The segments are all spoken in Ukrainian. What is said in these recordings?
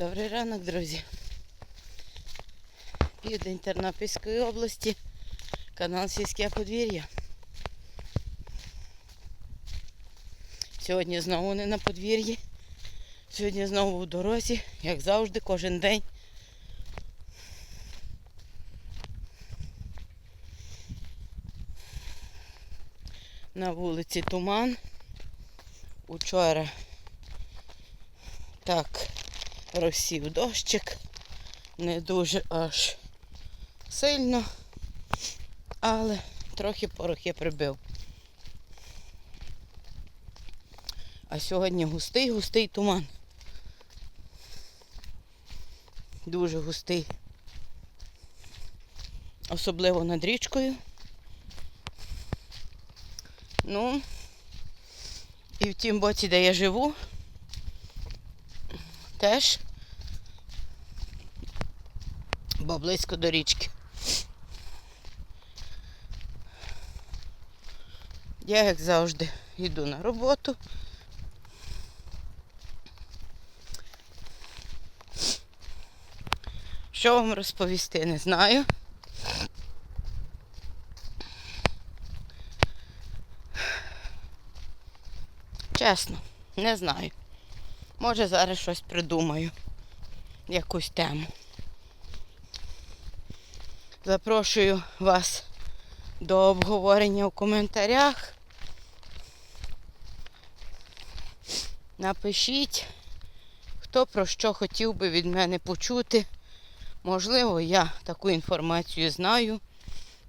Добрий ранок, друзі. Південь Тернопільської області, канал Сільське подвір'я. Сьогодні знову не на подвір'ї. Сьогодні знову у дорозі, як завжди, кожен день. На вулиці туман. Учора так розсів дощик. Не дуже аж сильно, але трохи порохи прибив. А сьогодні густий, густий туман. Дуже густий. Особливо над річкою. Ну, і в тім боці, де я живу, теж, бо близько до річки. Я, як завжди, йду на роботу. Що вам розповісти, не знаю. Чесно, не знаю. Може зараз щось придумаю. Якусь тему. Запрошую вас до обговорення у коментарях. Напишіть, хто про що хотів би від мене почути. Можливо, я таку інформацію знаю,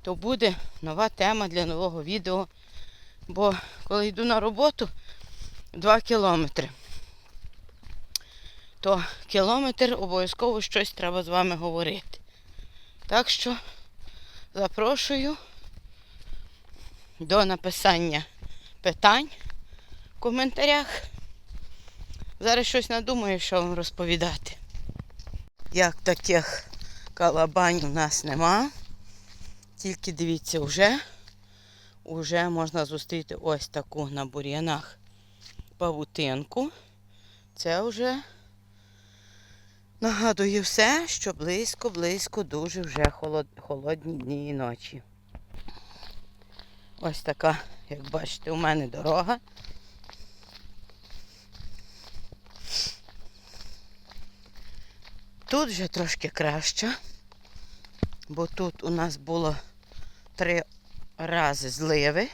то буде нова тема для нового відео. Бо коли йду на роботу 2 кілометри, то кілометр обов'язково щось треба з вами говорити. Так що запрошую до написання питань в коментарях. Зараз щось надумаю, що вам розповідати. Як таких калабань у нас нема. Тільки дивіться, вже, вже можна зустріти ось таку на бур'янах павутинку. Це вже нагадує все, що близько-близько дуже вже холод... холодні дні і ночі. Ось така, як бачите, у мене дорога. Тут вже трошки краще, бо тут у нас було три рази зливи.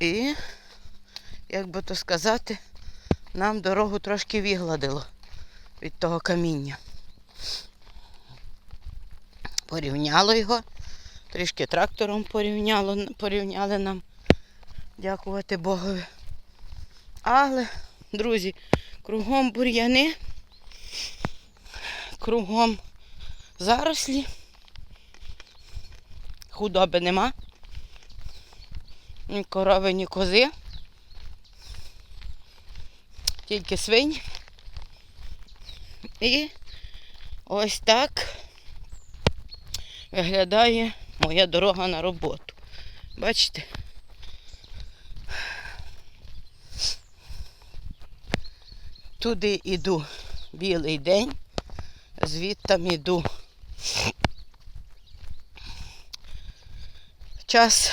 І, як би то сказати, нам дорогу трошки вигладило від того каміння. Порівняло його, трішки трактором порівняло, порівняли нам, дякувати Богові. Але, друзі, кругом бур'яни кругом зарослі. Худоби нема. Ні корови, ні кози. Тільки свині. І ось так виглядає моя дорога на роботу. Бачите? Туди йду білий день звідтам іду. Час,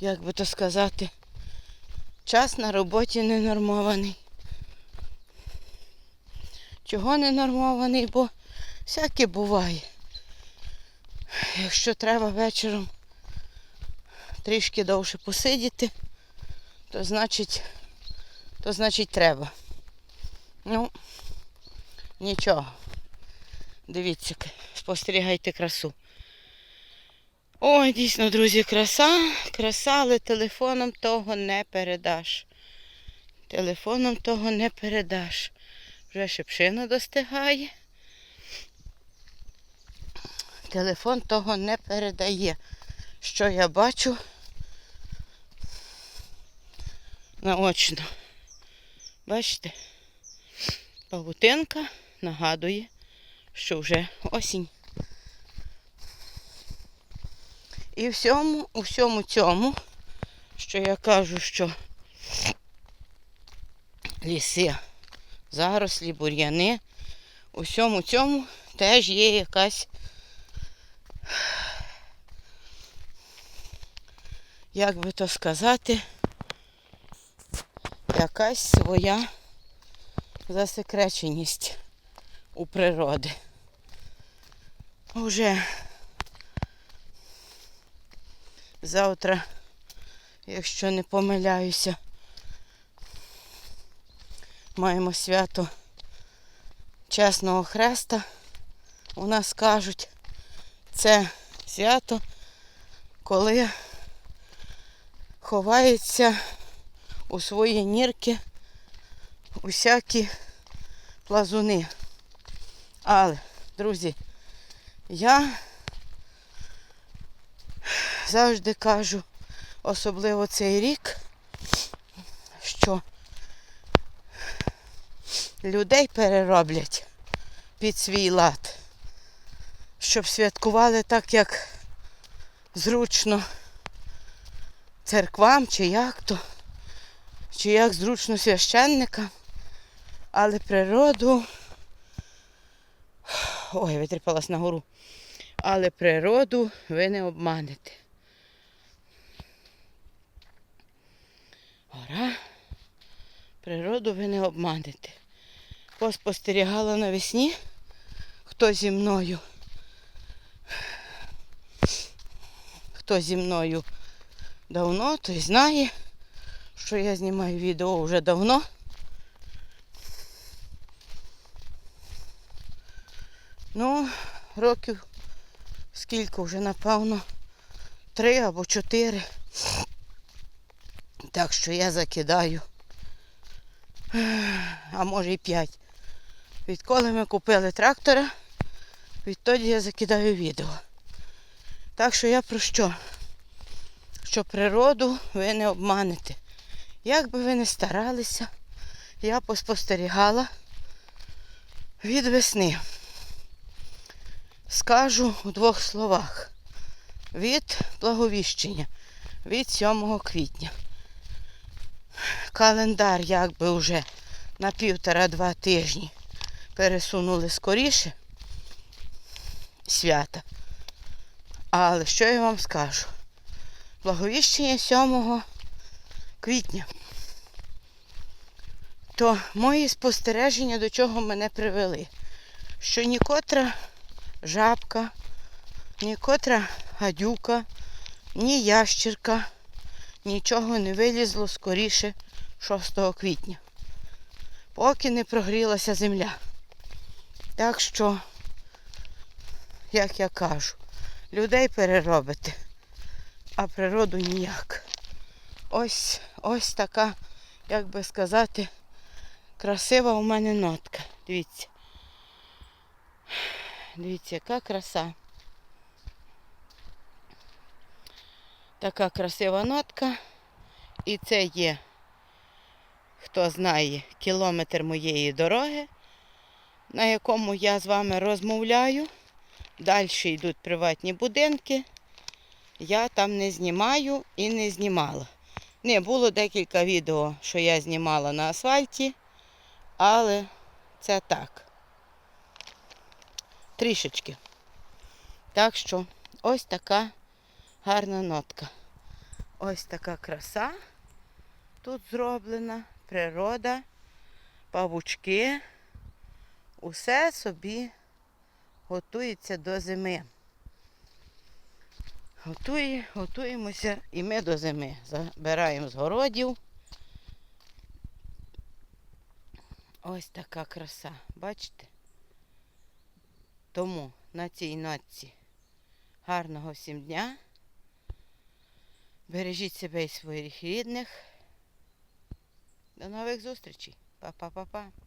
як би то сказати, час на роботі не нормований. Чого не нормований, бо всяке буває. Якщо треба вечором трішки довше посидіти, то значить, то значить треба. Ну, Нічого. Дивіться, спостерігайте красу. Ой, дійсно, друзі, краса, краса, але телефоном того не передаш. Телефоном того не передаш. Вже шипшина достигає. Телефон того не передає. Що я бачу наочно. Бачите? Павутинка нагадує, що вже осінь. І всьому, всьому цьому, що я кажу, що ліси зарослі, бур'яни. У всьому цьому теж є якась, як би то сказати, якась своя засекреченість у природи. Уже завтра, якщо не помиляюся, маємо свято Чесного Хреста. У нас кажуть, це свято, коли ховаються у свої нірки усякі плазуни. Але, друзі, я завжди кажу, особливо цей рік, що людей перероблять під свій лад, щоб святкували так, як зручно церквам чи як то, чи як зручно священникам, але природу. Ой, витріпалась на гору. Але природу ви не обманете. Гора. Природу ви не обманете. Поспостерігала навесні, хто зі мною. Хто зі мною давно, той знає, що я знімаю відео вже давно. Ну, років скільки вже, напевно, три або чотири. Так що я закидаю. А може і п'ять. Відколи ми купили трактора, відтоді я закидаю відео. Так що я про що? Що природу ви не обманете. Як би ви не старалися, я поспостерігала від весни. Скажу у двох словах. Від благовіщення, від 7 квітня. Календар якби вже на півтора-два тижні пересунули скоріше свята. Але що я вам скажу? Благовіщення 7 квітня. То мої спостереження до чого мене привели. Що нікотра жабка, ні котра гадюка, ні ящірка, нічого не вилізло скоріше 6 квітня, поки не прогрілася земля. Так що, як я кажу, людей переробите, а природу ніяк. Ось ось така, як би сказати, красива у мене нотка. Дивіться. Дивіться, яка краса. Така красива нотка. І це є, хто знає, кілометр моєї дороги, на якому я з вами розмовляю. Далі йдуть приватні будинки. Я там не знімаю і не знімала. Не, було декілька відео, що я знімала на асфальті, але це так трішечки. Так що ось така гарна нотка. Ось така краса тут зроблена, природа, павучки. Усе собі готується до зими. Готує, готуємося і ми до зими. Забираємо з городів. Ось така краса. Бачите? Тому на цій нотці гарного всім дня. Бережіть себе і своїх рідних. До нових зустрічей. Па-па-па-па.